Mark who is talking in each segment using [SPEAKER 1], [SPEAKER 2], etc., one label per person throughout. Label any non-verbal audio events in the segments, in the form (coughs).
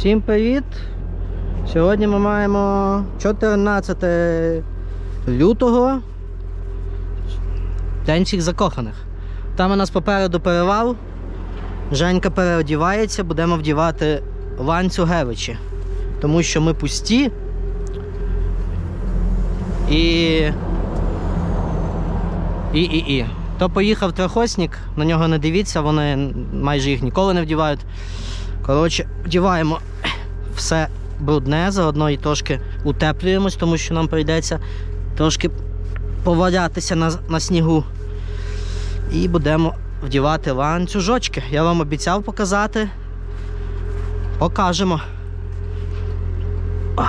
[SPEAKER 1] Всім привіт! Сьогодні ми маємо 14 лютого. День всіх закоханих. Там у нас попереду перевал. Женька переодівається, будемо вдівати ланцюгевичі. Тому що ми пусті. І. І, і, і. То поїхав трьохосник, на нього не дивіться, вони майже їх ніколи не вдівають. Коротше, вдіваємо все брудне, заодно і трошки утеплюємось, тому що нам прийдеться трошки повалятися на, на снігу. І будемо вдівати ланцюжочки. Я вам обіцяв показати. Покажемо. А.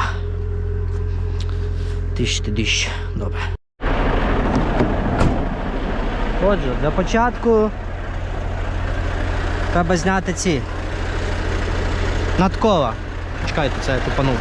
[SPEAKER 1] Тиш ти диш. Добре. Отже, для початку треба зняти ці надкола. Чекайте, це я тупанув.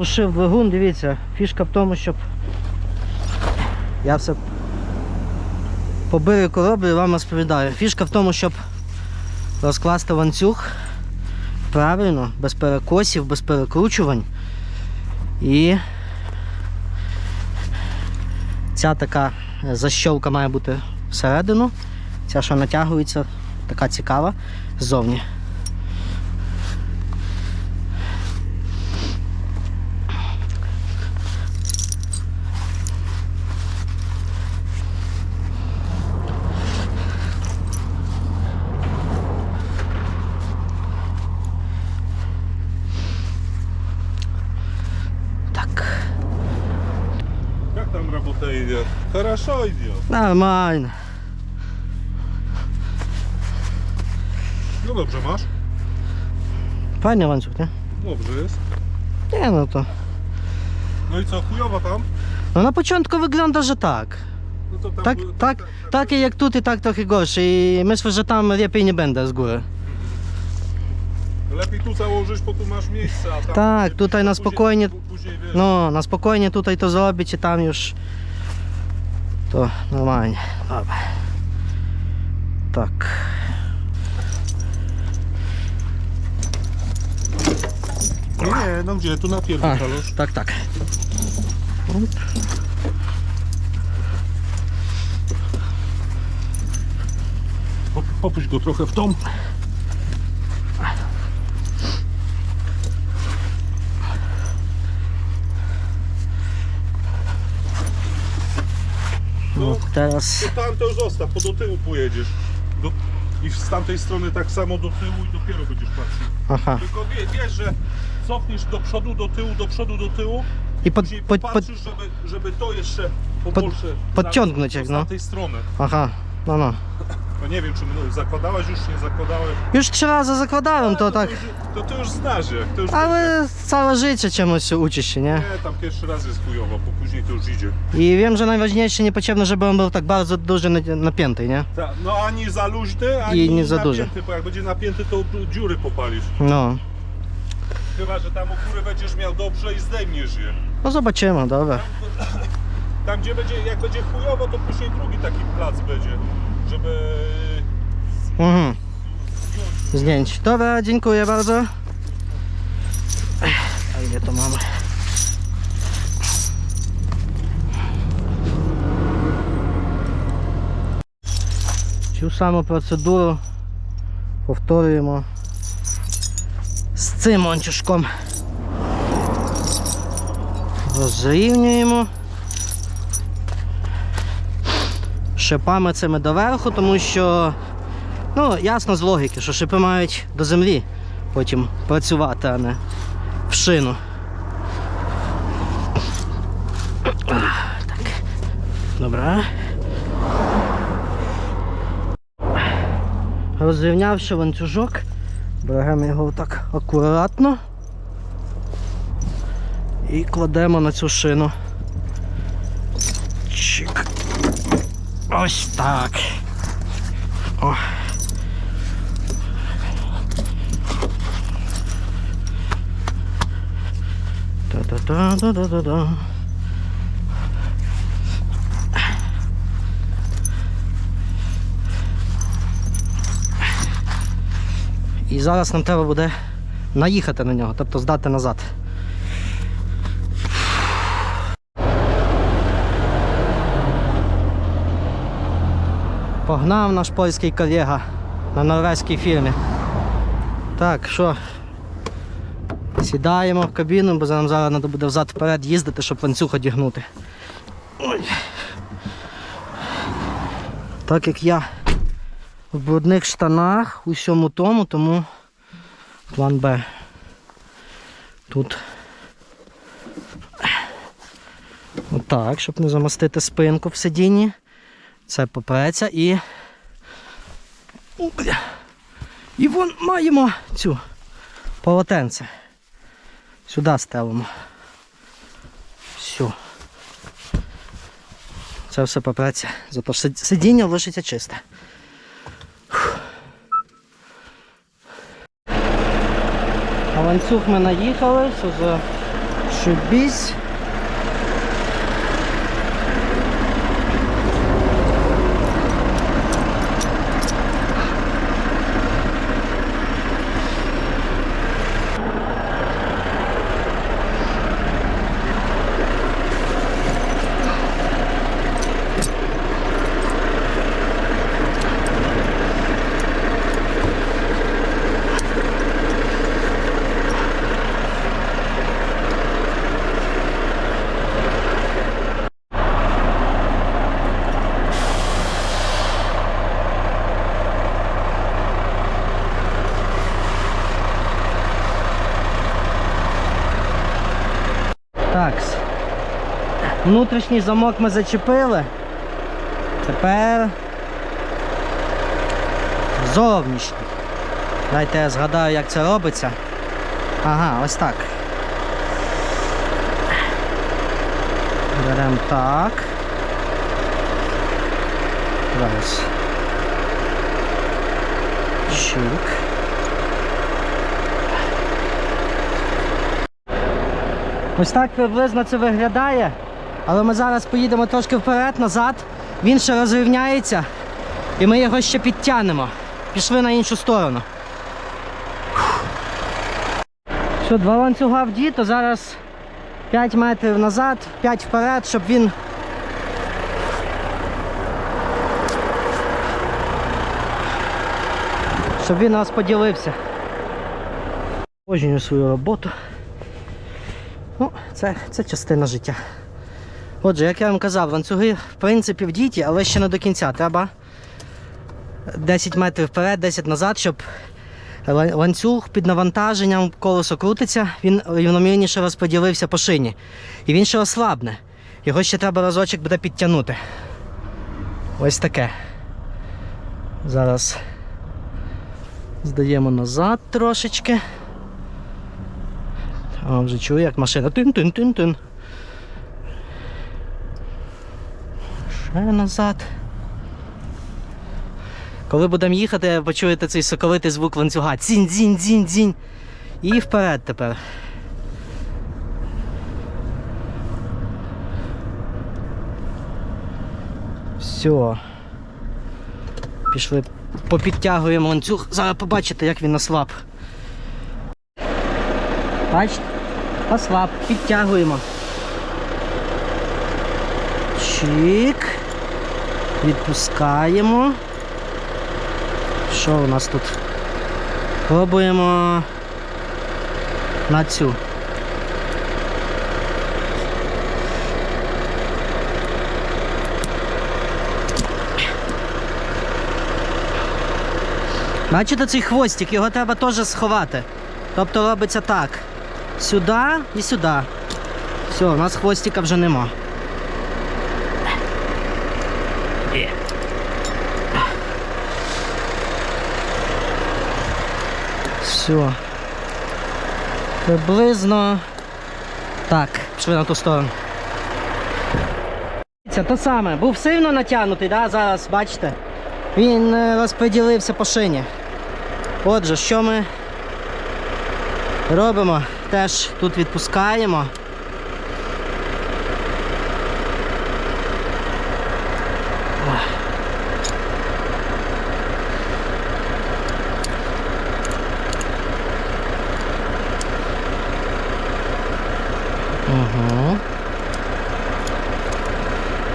[SPEAKER 1] Лишив двигун, дивіться, фішка в тому, щоб я все по роблю і вам розповідаю. Фішка в тому, щоб розкласти ланцюг правильно, без перекосів, без перекручувань. І ця така защолка має бути всередину. Ця, що натягується, така цікава ззовні.
[SPEAKER 2] Хорошо идет.
[SPEAKER 1] Нормально.
[SPEAKER 2] No dobrze masz?
[SPEAKER 1] Fajny łańcuch, nie?
[SPEAKER 2] Dobrze jest.
[SPEAKER 1] Nie no to.
[SPEAKER 2] No i co, chujowo tam?
[SPEAKER 1] No na początku wygląda, że tak.
[SPEAKER 2] No to tam
[SPEAKER 1] Tak,
[SPEAKER 2] były-
[SPEAKER 1] tak, takie jak tu i tak trochę gorsze i myślę, że tam lepiej nie będę z góry.
[SPEAKER 2] Lepiej tu założyć, bo tu masz miejsce, a tam...
[SPEAKER 1] Tak,
[SPEAKER 2] później-
[SPEAKER 1] tutaj na
[SPEAKER 2] później-
[SPEAKER 1] spokojnie-
[SPEAKER 2] Później wiesz,
[SPEAKER 1] No, na spokojnie tutaj to zrobić i tam już to normalnie. Dobra. Tak.
[SPEAKER 2] Nie, no gdzie? Tu na
[SPEAKER 1] A,
[SPEAKER 2] pierdolę.
[SPEAKER 1] tak, tak.
[SPEAKER 2] Popuść go trochę w tą.
[SPEAKER 1] No, teraz.
[SPEAKER 2] To tam to już zostaw, bo do tyłu pojedziesz. Do... I z tamtej strony tak samo do tyłu i dopiero będziesz patrzył.
[SPEAKER 1] Aha.
[SPEAKER 2] Tylko wie, wiesz, że cofniesz do przodu, do tyłu, do przodu, do tyłu.
[SPEAKER 1] I pod,
[SPEAKER 2] Później
[SPEAKER 1] pod, pod,
[SPEAKER 2] żeby, żeby to jeszcze po
[SPEAKER 1] Pod- podciągnąć
[SPEAKER 2] z
[SPEAKER 1] jak, no.
[SPEAKER 2] tamtej strony.
[SPEAKER 1] Aha. No, no.
[SPEAKER 2] No nie wiem, czy zakładałeś już, nie zakładałeś.
[SPEAKER 1] Już trzy razy zakładałem to tak.
[SPEAKER 2] To, to już znasz, jak to już
[SPEAKER 1] Ale całe życie czemuś się się, nie?
[SPEAKER 2] Nie, tam pierwszy raz jest chujowo, bo później to już idzie.
[SPEAKER 1] I wiem, że najważniejsze niepotrzebne, żeby on był tak bardzo duży, na- napięty, nie?
[SPEAKER 2] Ta, no ani za luźny, ani
[SPEAKER 1] nie za duży.
[SPEAKER 2] bo jak będzie napięty, to dziury popalisz.
[SPEAKER 1] No.
[SPEAKER 2] Chyba, że tam u góry będziesz miał dobrze i zdejmiesz je.
[SPEAKER 1] No zobaczymy, dobra.
[SPEAKER 2] Tam gdzie będzie, jak będzie chujowo, to później drugi taki plac będzie, żeby
[SPEAKER 1] Mhm.
[SPEAKER 2] zdjąć.
[SPEAKER 1] Zdjęć. Dobra, dziękuję bardzo. Ech, A ile to mamy? Цю саму процедуру повторюємо з цим ланцюжком. Розрівнюємо. Шипами цими доверху, тому що Ну, ясно з логіки, що шипи мають до землі потім працювати, а не в шину. Так. Добре. Розрівнявши ланцюжок, беремо його так акуратно і кладемо на цю шину. Ось так. О. Та-та-та-та-та-та. І зараз нам треба буде наїхати на нього, тобто здати назад. Погнав наш польський колега на норвезькій фірмі. Так, що? Сідаємо в кабіну, бо нам зараз треба буде взад вперед їздити, щоб ланцюг одягнути. Ой. Так як я в брудних штанах, у всьому тому, тому план Б. Тут отак, щоб не замостити спинку в сидінні. Це попреться і. І вон маємо цю полотенце. Сюди ставимо. Все. Це все попреться. Зато сидіння лишиться чисте. Фух. А ланцюг ми наїхали, все за шибісь. Так. Внутрішній замок ми зачепили. Тепер зовнішній. Дайте я згадаю, як це робиться. Ага, ось так. Беремо так. Зараз. Чик. Ось так приблизно це виглядає. Але ми зараз поїдемо трошки вперед, назад. Він ще розрівняється. І ми його ще підтягнемо. Пішли на іншу сторону. Що, два ланцюга в діто, зараз 5 метрів назад, 5 вперед, щоб він. Щоб він нас поділився. Обожнюю свою роботу. Ну, це, це частина життя. Отже, як я вам казав, ланцюги в принципі в діті, але ще не до кінця. Треба 10 метрів вперед, 10 назад, щоб ланцюг під навантаженням колесо крутиться, він рівномірніше розподілився по шині. І він ще ослабне. Його ще треба разочок буде підтягнути. Ось таке. Зараз здаємо назад трошечки. А вже чую, як машина тин-тин-тин-тин. Ще назад. Коли будемо їхати, почуєте цей соковитий звук ланцюга. Дзінь, дзінь, дзінь, дзінь. І вперед тепер. Все. Пішли, попідтягуємо ланцюг. Зараз побачите, як він ослаб. Бачите? Ослаб, підтягуємо. Чик. Відпускаємо. Що у нас тут? Пробуємо на цю. Бачите цей хвостик, його треба теж сховати. Тобто робиться так. Сюди і сюди. Все, у нас хвостика вже нема. Все. Приблизно. Так, пішли на ту сторону. Це то саме. Був сильно натягнутий, да? зараз бачите. Він е, розподілився по шині. Отже, що ми робимо? Теж тут відпускаємо. Угу.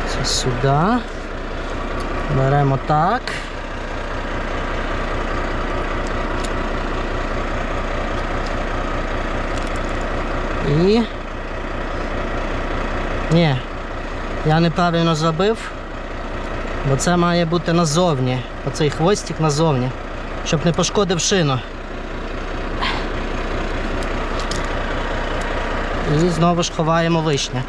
[SPEAKER 1] Це сюди. Беремо так. І. Ні, я неправильно зробив, бо це має бути назовні. Оцей хвостик назовні, щоб не пошкодив шину. І знову ж ховаємо вишня.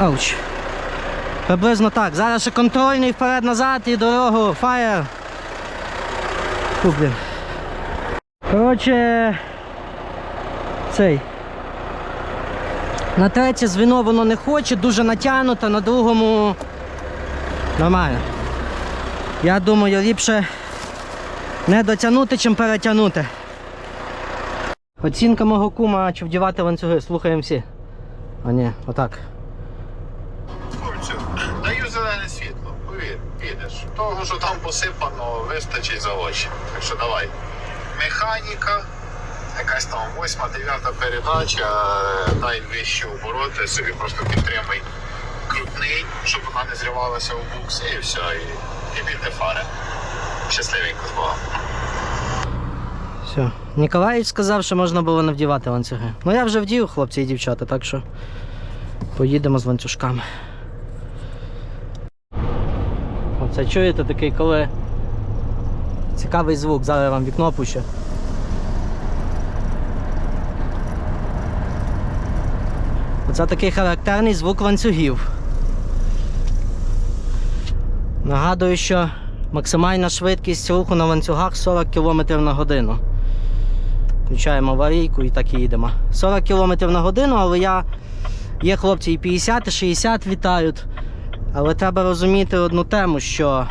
[SPEAKER 1] Ауч. Приблизно так. Зараз ще контрольний вперед-назад і дорогу. Фаєр. Фу, блін. Коротше. Цей. На третє звіно воно не хоче, дуже натягнуто, на другому нормально. Я думаю, ліпше не дотягнути, чим перетягнути. Оцінка мого кума, чи вдівати ланцюги, слухаємо всі. А ні, отак.
[SPEAKER 3] Того, що там посипано, вистачить за очі. Так що давай. Механіка, якась там восьма, дев'ята передача, дай вищі обороти, собі просто підтримай крутний, щоб вона не зривалася у букс, і все, і, і більте фари. Щасливенько з Богом.
[SPEAKER 1] Все. Ніколаївич сказав, що можна було не вдівати ланцюги. Ну я вже вдів, хлопці і дівчата, так що поїдемо з ланцюжками. Оце чуєте такий, коли цікавий звук, зараз я вам вікно пущу. Оце такий характерний звук ланцюгів. Нагадую, що максимальна швидкість руху на ланцюгах 40 км на годину. Включаємо аварійку і так і їдемо. 40 км на годину, але я. Є хлопці і 50, і 60 вітають. Але треба розуміти одну тему, що.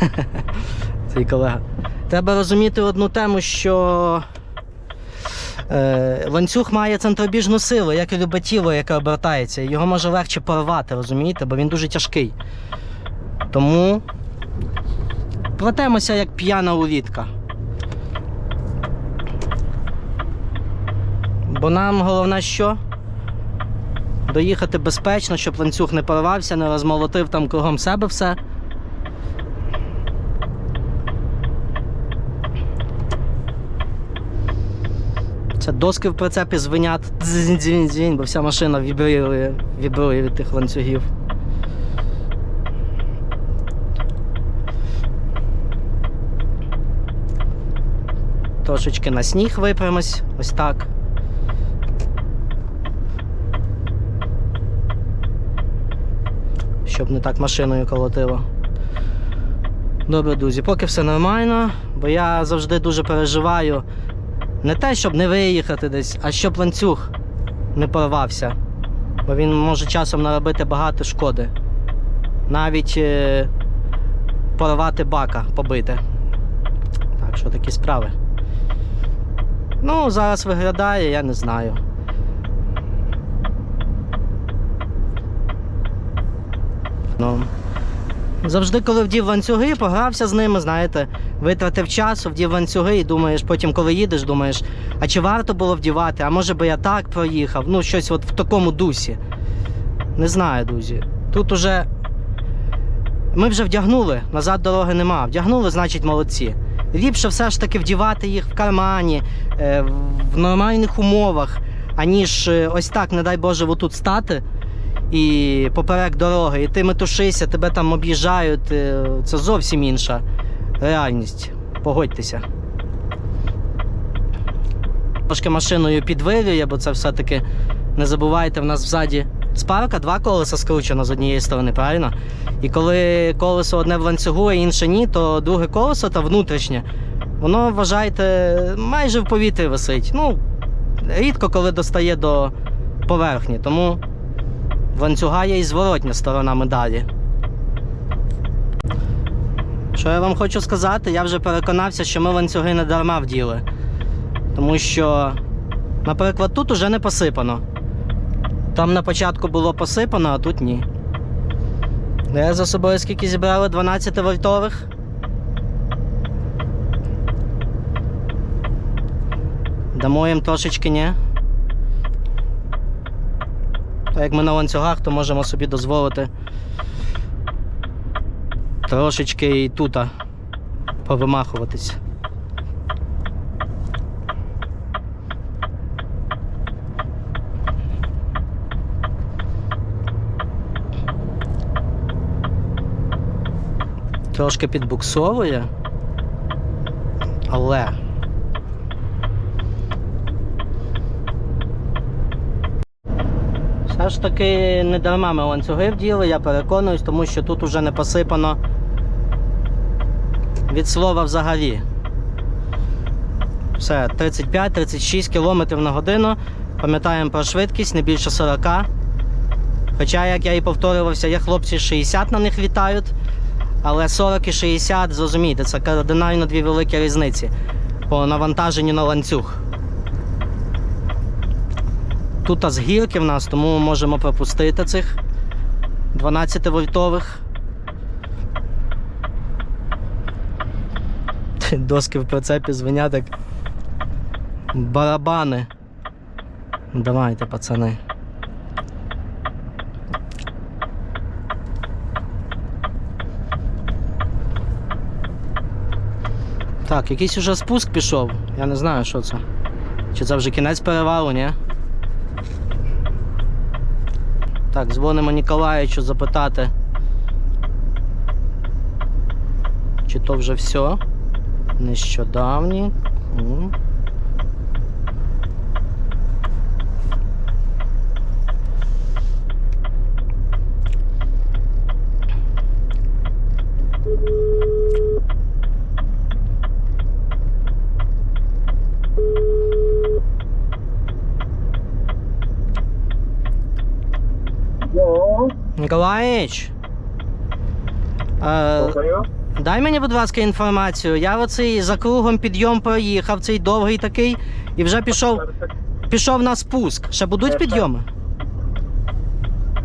[SPEAKER 1] (laughs) Цей колега. Треба розуміти одну тему, що е, ланцюг має центробіжну силу, як і любе тіло, яке обертається. Його може легше порвати, розумієте, бо він дуже тяжкий. Тому плетемося як п'яна улітка. Бо нам головне що? Доїхати безпечно, щоб ланцюг не порвався, не розмолотив там кругом себе все. Це доски в прицепі звенять, дзінь-дзінь-дзінь, бо вся машина вібрує, вібрує від тих ланцюгів. Трошечки на сніг випрямось, ось так. Щоб не так машиною колотило. Добре, друзі, поки все нормально, бо я завжди дуже переживаю не те, щоб не виїхати десь, а щоб ланцюг не порвався. Бо він може часом наробити багато шкоди. Навіть е, порвати бака, побити. Так що такі справи. Ну, зараз виглядає, я не знаю. Ну, завжди, коли вдів ланцюги, погрався з ними, знаєте, витратив час, вдів ланцюги і думаєш, потім, коли їдеш, думаєш, а чи варто було вдівати, а може би я так проїхав, ну щось от в такому дусі. Не знаю, друзі. Тут уже ми вже вдягнули, назад дороги нема. Вдягнули, значить, молодці. Ліпше все ж таки вдівати їх в кармані, е, в нормальних умовах, аніж е, ось так, не дай Боже, отут стати і поперек дороги, і ти метушишся, тебе там об'їжджають. е, Це зовсім інша реальність. Погодьтеся. Трошки машиною підвирює, бо це все-таки не забувайте, в нас взаді спарка, два колеса скручено з однієї сторони, правильно? І коли колесо одне в ланцюгу, а інше ні, то друге колесо та внутрішнє, воно, вважайте, майже в повітрі висить. Ну, рідко коли достає до поверхні, тому ланцюга є і зворотня сторона медалі. Що я вам хочу сказати, я вже переконався, що ми ланцюги не дарма вділи. Тому що, наприклад, тут уже не посипано. Там на початку було посипано, а тут ні. Я за собою скільки зібрали 12 вольтових. Дамо їм трошечки ні. Так як ми на ланцюгах, то можемо собі дозволити трошечки і тут повимахуватись. Трошки підбуксовує, але все ж таки не дарма ми ланцюги вділи, я переконуюсь, тому що тут уже не посипано від слова взагалі. Все, 35-36 км на годину. Пам'ятаємо про швидкість, не більше 40. Хоча, як я і повторювався, є хлопці 60 на них літають. Але 40 і 60, зрозумійте, це кардинально дві великі різниці по навантаженню на ланцюг. Тут з гірки в нас, тому ми можемо пропустити цих 12 вольтових. (laughs) Доски в прицепі звенять як барабани. Давайте, пацани. Так, якийсь уже спуск пішов. Я не знаю, що це. Чи це вже кінець перевалу, ні? Так, дзвонимо Ніколаєчу запитати. Чи то вже все? Нещодавні. М. Ніколаєч. Е, дай мені, будь ласка, інформацію. Я оцей за кругом підйом проїхав, цей довгий такий, і вже пішов, пішов на спуск. Ще будуть підйоми?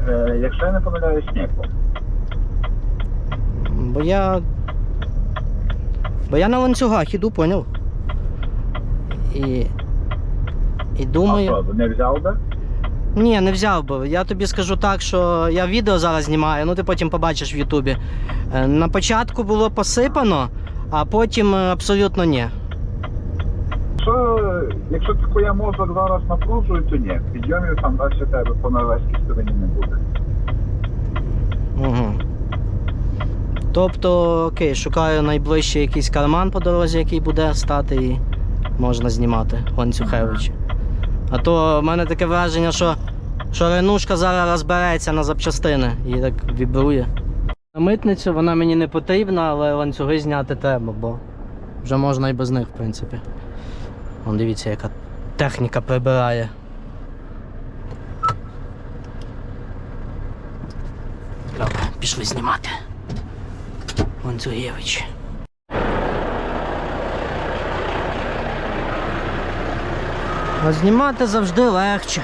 [SPEAKER 4] Е, Якщо я не помиляюсь, ні.
[SPEAKER 1] Бо я. Бо я на ланцюгах іду, поняв? І. І думаю.
[SPEAKER 4] А що, не взяв би?
[SPEAKER 1] Ні, не взяв би. Я тобі скажу так, що я відео зараз знімаю, ну ти потім побачиш в Ютубі. Е, На початку було посипано, а потім е, абсолютно ні.
[SPEAKER 4] Що, якщо таку я мозок зараз напружую, то ні. Підйомів там далі тебе по норвезькій стороні не буде.
[SPEAKER 1] Угу. Тобто, окей, шукаю найближчий якийсь карман по дорозі, який буде стати, і можна знімати ланцюхевичі. А то в мене таке враження, що, що ренушка зараз розбереться на запчастини і так вібрує. На митницю вона мені не потрібна, але ланцюги зняти треба, бо вже можна і без них, в принципі. Вон дивіться, яка техніка прибирає. Добре, пішли знімати. Ланцюгевич. А знімати завжди легше.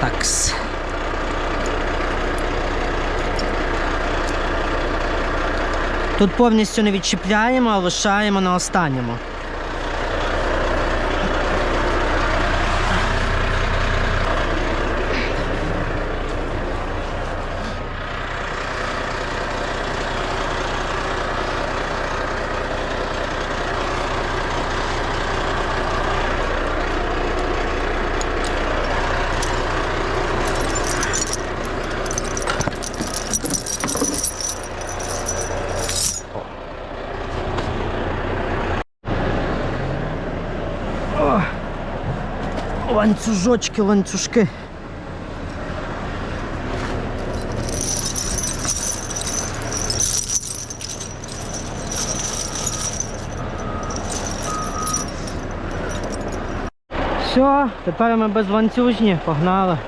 [SPEAKER 1] Такс. Тут повністю не відчіпляємо, а лишаємо на останньому. Ланцюжочки, ланцюжки. Все, тепер ми без ланцюжні, погнали.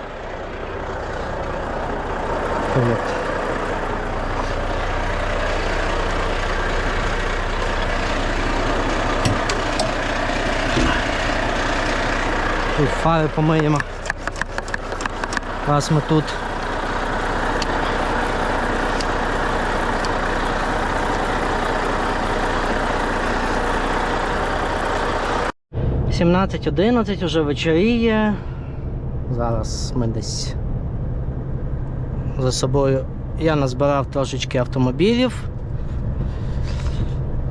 [SPEAKER 1] Фари помиємо. Раз ми тут. Сімнадцять одинадцять уже вечоріє. Зараз ми десь за собою я назбирав трошечки автомобілів.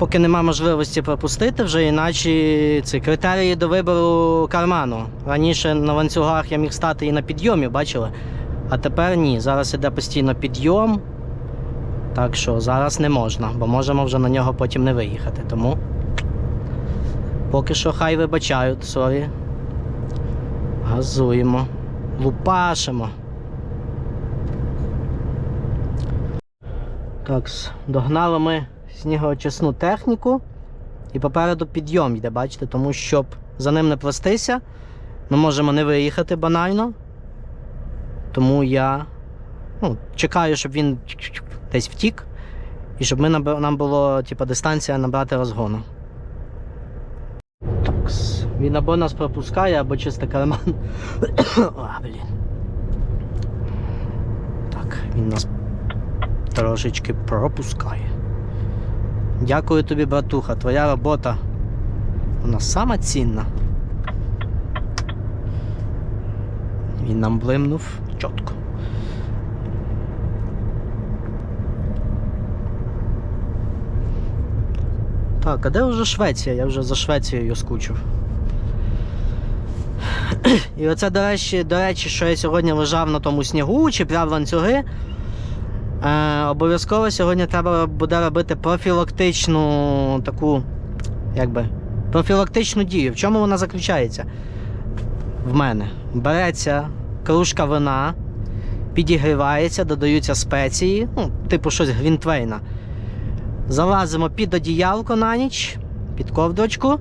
[SPEAKER 1] Поки нема можливості пропустити, вже іначе ці критерії до вибору карману. Раніше на ланцюгах я міг стати і на підйомі, бачили? А тепер ні. Зараз іде постійно підйом. Так що зараз не можна, бо можемо вже на нього потім не виїхати. Тому поки що хай вибачають, сорі. Газуємо. Лупашимо. Так, догнали ми снігоочисну техніку. І попереду підйом йде, бачите, тому щоб за ним не плестися, ми можемо не виїхати банально. Тому я ну, чекаю, щоб він десь втік, і щоб ми нам було типу, дистанція набрати розгону. Так, с- він або нас пропускає, або чисто карман. (coughs) а, блін. Так, він нас трошечки пропускає. Дякую тобі, братуха. Твоя робота. Вона сама цінна. Він нам блимнув чітко. Так, а де вже Швеція? Я вже за Швецією скучив. І оце, до речі, до речі, що я сьогодні лежав на тому снігу, чіпляв ланцюги. Е, обов'язково сьогодні треба буде робити профілактичну таку, якби, профілактичну дію. В чому вона заключається? В мене береться кружка вина, підігрівається, додаються спеції, ну, типу щось гвінтвейна. Залазимо під одіялко на ніч, під ковдрочку,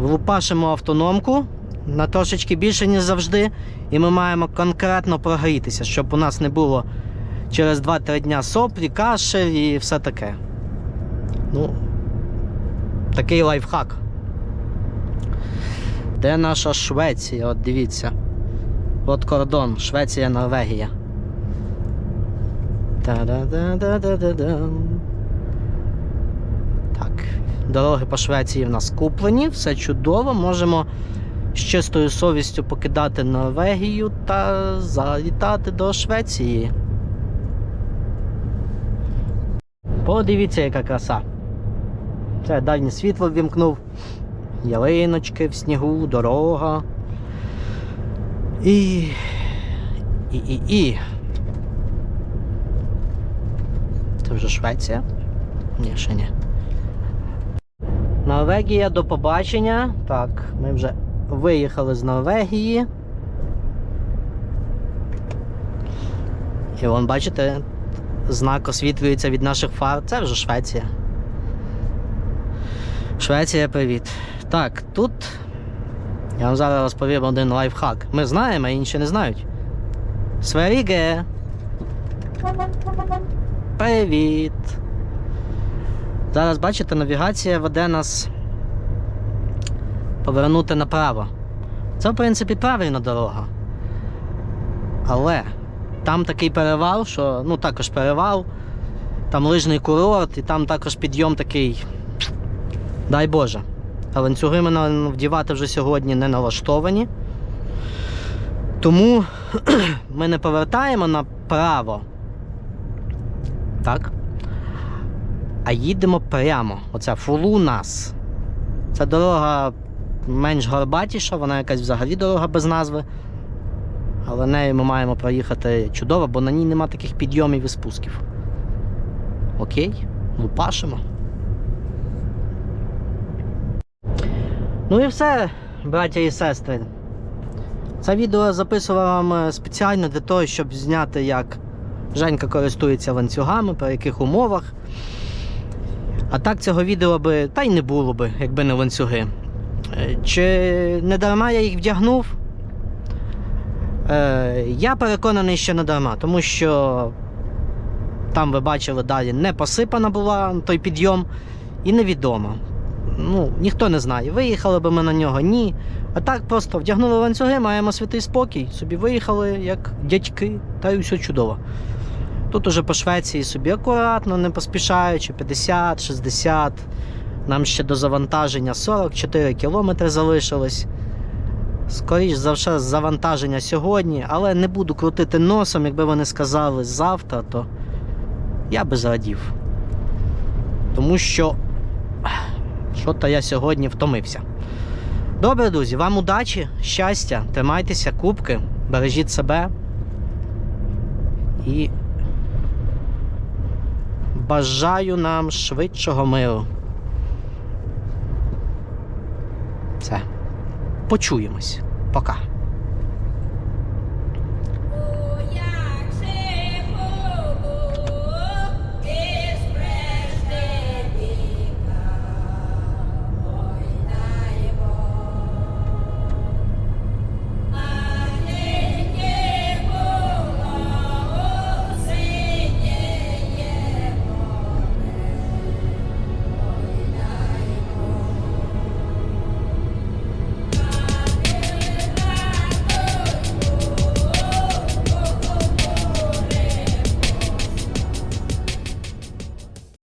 [SPEAKER 1] влупашимо автономку на трошечки більше, ніж завжди, і ми маємо конкретно прогрітися, щоб у нас не було через 2-3 дня соплі, кашель і все таке. Ну, такий лайфхак. Де наша Швеція? От дивіться. От кордон, Швеція, Норвегія. Та-да-да-да-да-да-дам. Так, дороги по Швеції в нас куплені, все чудово. Можемо з чистою совістю покидати Норвегію та залітати до Швеції. Подивіться, яка краса. Це дальнє світло ввімкнув. Ялиночки в снігу, дорога. І. І. І. І. Це вже Швеція? Ні, ще ні. Норвегія до побачення. Так, ми вже виїхали з Норвегії. І вон, бачите, знак освітлюється від наших фар. Це вже Швеція. Швеція, привіт. Так, тут я вам зараз розповім один лайфхак. Ми знаємо, а інші не знають. Сверіге. Привіт. Зараз бачите, навігація веде нас повернути направо. Це, в принципі, правильна дорога. Але там такий перевал, що ну також перевал, там лижний курорт, і там також підйом такий. Дай Боже. А ланцюги ми вдівати вже сьогодні не налаштовані. Тому (clears throat) ми не повертаємо направо. Так. А їдемо прямо. Оця фулу нас. Ця дорога менш горбатіша, вона якась взагалі дорога без назви. Але нею ми маємо проїхати чудово, бо на ній нема таких підйомів і спусків. Окей, лупашимо. Ну і все, браття і сестри. Це відео записував вам е, спеціально для того, щоб зняти, як Женька користується ланцюгами, при яких умовах. А так цього відео би та й не було би, якби не ланцюги. Е, Чи не дарма я їх вдягнув? Е, я переконаний, що не дарма, тому що там ви бачили далі не посипана була той підйом і невідомо. Ну, ніхто не знає, виїхали би ми на нього, ні. А так просто вдягнули ланцюги, маємо святий спокій, собі виїхали як дядьки, та й все чудово. Тут уже по Швеції собі акуратно, не поспішаючи, 50, 60. Нам ще до завантаження 44 кілометри залишилось. Скоріш за все, завантаження сьогодні, але не буду крутити носом, якби вони сказали завтра, то я би зрадів. Тому що що-то я сьогодні втомився. Добре, друзі, вам удачі, щастя, тримайтеся, кубки, бережіть себе. І бажаю нам швидшого миру. Все. Почуємось. Пока.